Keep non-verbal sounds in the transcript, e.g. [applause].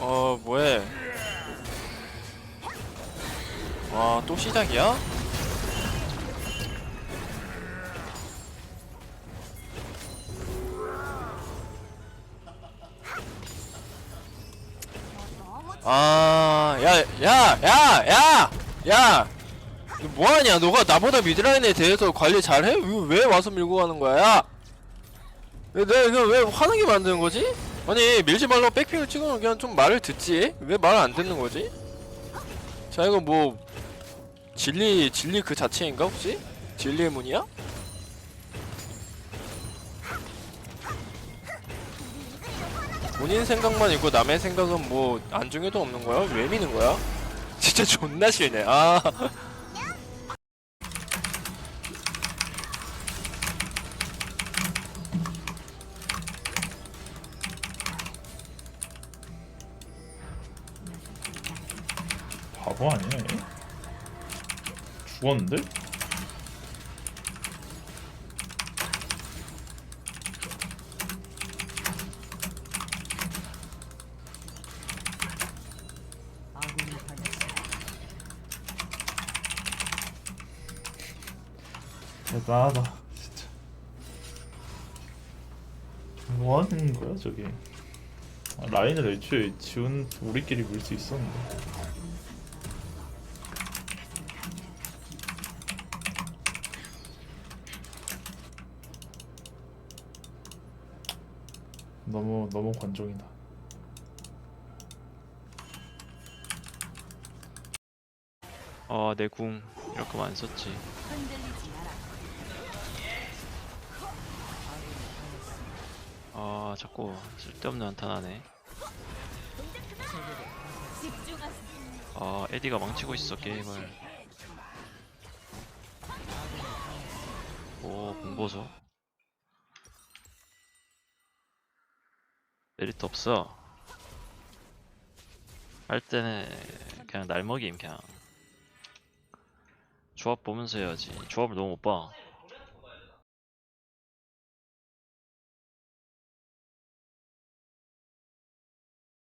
어 뭐해 아또 시작이야? 아, 야, 야, 야, 야, 야, 너 뭐하냐? 너가 나보다 미드라인에 대해서 관리 잘해? 왜, 왜 와서 밀고 가는 거야? 야! 왜, 내가 왜 화나게 만드는 거지? 아니 밀지 말라고 백핑을 찍으면 그냥 좀 말을 듣지? 왜 말을 안 듣는 거지? 자 이거 뭐 진리 진리 그 자체인가 혹시? 진리의 문이야? 본인 생각만 있고 남의 생각은 뭐 안중에도 없는 거야? 왜 미는 거야? [laughs] 진짜 존나 싫네. 아. 바보 아니야 얘? 죽었는데? 대단하다 진짜 뭐 하는 거야 저게 아, 라인을 애초에 지운 우리끼리 밀 수 있었는데 너무 너무 관종이다. 아, 내 궁 이렇게 많이 썼지. 아, 자꾸 쓸데없는 한탄하네. 아, 에디가 망치고 있어 게임을. 오, 공보소. 메리트 없어. 할 때는 그냥 날먹임 그냥. 조합 보면서 해야지. 조합을 너무 못 봐.